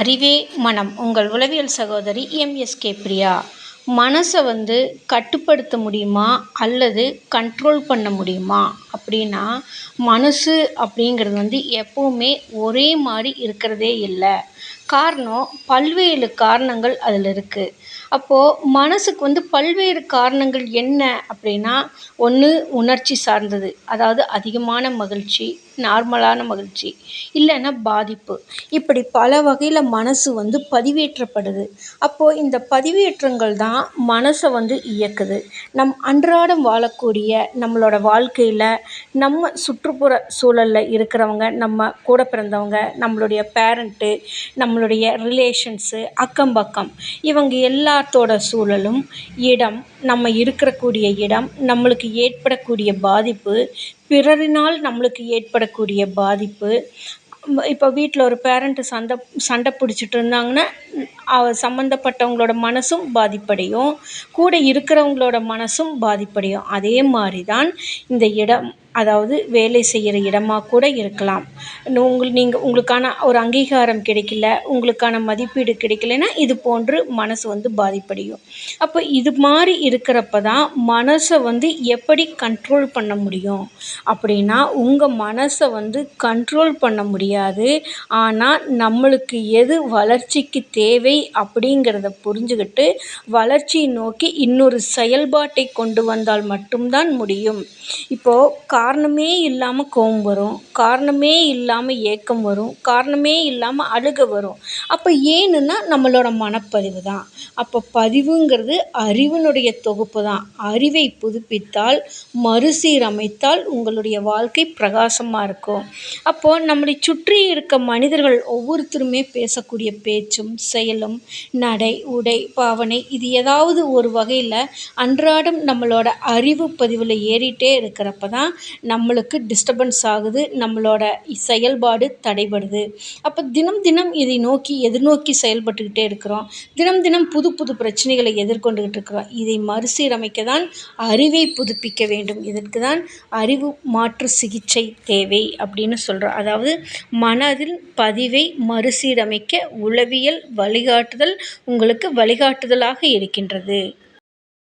அறிவே மனம். உங்கள் உளவியல் சகோதரி எம்எஸ்கே பிரியா. மனசை வந்து கட்டுப்படுத்த முடியுமா? அல்லது கண்ட்ரோல் பண்ண முடியுமா? அப்படின்னா மனசு அப்படிங்கிறது வந்து எப்போவுமே ஒரே மாதிரி இருக்கிறதே இல்லை. காரணம் பல்வேறு காரணங்கள் அதில் இருக்குது அப்போது மனசுக்கு வந்து பல்வேறு காரணங்கள் என்ன அப்படின்னா ஒன்று உணர்ச்சி சார்ந்தது. அதாவது அதிகமான மகிழ்ச்சி நார்மலான மகிழ்ச்சி இல்லைன்னா பாதிப்பு. இப்படி பல வகையில் மனசு வந்து பதிவேற்றப்படுது. அப்போது இந்த பதிவேற்றங்கள் தான் மனசை வந்து இயக்குது. நம் அன்றாடம் வாழக்கூடிய நம்மளோட வாழ்க்கையில் நம்ம சுற்றுப்புற சூழலில் இருக்கிறவங்க நம்ம கூட பிறந்தவங்க நம்மளுடைய பேரண்ட்டு நம்மளுடைய ரிலேஷன்ஸு அக்கம் பக்கம் இவங்க எல்லா எல்லாத்தோட சூழலும் இடம் நம்ம இருக்கக்கூடிய இடம் நம்மளுக்கு ஏற்படக்கூடிய பாதிப்பு பிறரினால் நம்மளுக்கு ஏற்படக்கூடிய பாதிப்பு. இப்போ வீட்டில் ஒரு பேரண்ட்டு சண்டை சண்டை பிடிச்சிட்டு இருந்தாங்கன்னா சம்மந்தப்பட்டவங்களோட மனசும் பாதிப்படையும். கூட இருக்கிறவங்களோட மனசும் பாதிப்படையும். அதே மாதிரி தான் இந்த இடம் அதாவது வேலை செய்கிற இடமாக கூட இருக்கலாம். உங்கள் நீங்கள் உங்களுக்கான ஒரு அங்கீகாரம் கிடைக்கல உங்களுக்கான மதிப்பீடு கிடைக்கலன்னா இது போன்று மனசு வந்து பாதிப்படையும். அப்போ இது மாதிரி இருக்கிறப்ப தான் மனசை வந்து எப்படி கண்ட்ரோல் பண்ண முடியும்? அப்படின்னா உங்கள் மனசை வந்து கண்ட்ரோல் பண்ண முடியாது. ஆனால் நம்மளுக்கு எது வளர்ச்சிக்கு தேவை அப்படிங்கிறத புரிஞ்சுக்கிட்டு வளர்ச்சியை நோக்கி இன்னொரு செயல்பாட்டை கொண்டு வந்தால் மட்டும்தான் முடியும். இப்போது காரணமே இல்லாமல் கோவம் வரும். காரணமே இல்லாமல் ஏக்கம் வரும். காரணமே இல்லாமல் அழுகை வரும். அப்போ ஏன்னுன்னா நம்மளோட மனப்பதிவு தான். அப்போ பதிவுங்கிறது அறிவினுடைய தொகுப்பு தான். அறிவை புதுப்பித்தால் மறுசீரமைத்தால் உங்களுடைய வாழ்க்கை பிரகாசமாக இருக்கும். அப்போது நம்மளை சுற்றி இருக்க மனிதர்கள் ஒவ்வொருத்தருமே பேசக்கூடிய பேச்சும் செயலும் நடை உடை பாவனை இது ஏதாவது ஒரு வகையில் அன்றாடம் நம்மளோட அறிவு பதிவில் ஏறிட்டே இருக்கிறப்ப தான் நம்மளுக்கு டிஸ்டர்பன்ஸ் ஆகுது நம்மளோட செயல்பாடு தடைபடுது. அப்போ தினம் தினம் இதை நோக்கி எதிர்நோக்கி செயல்பட்டுக்கிட்டே இருக்கிறோம். தினம் தினம் புது புது பிரச்சனைகளை எதிர்கொண்டுக்கிட்டு இருக்கிறோம். இதை மறுசீரமைக்க தான் அறிவை புதுப்பிக்க வேண்டும். இதற்கு தான் அறிவு மாற்று சிகிச்சை தேவை அப்படின்னு சொல்கிறோம் அதாவது மனதில் பதிவை மறுசீரமைக்க உளவியல் வழிகாட்டுதல் உங்களுக்கு வழிகாட்டுதலாக இருக்கின்றது.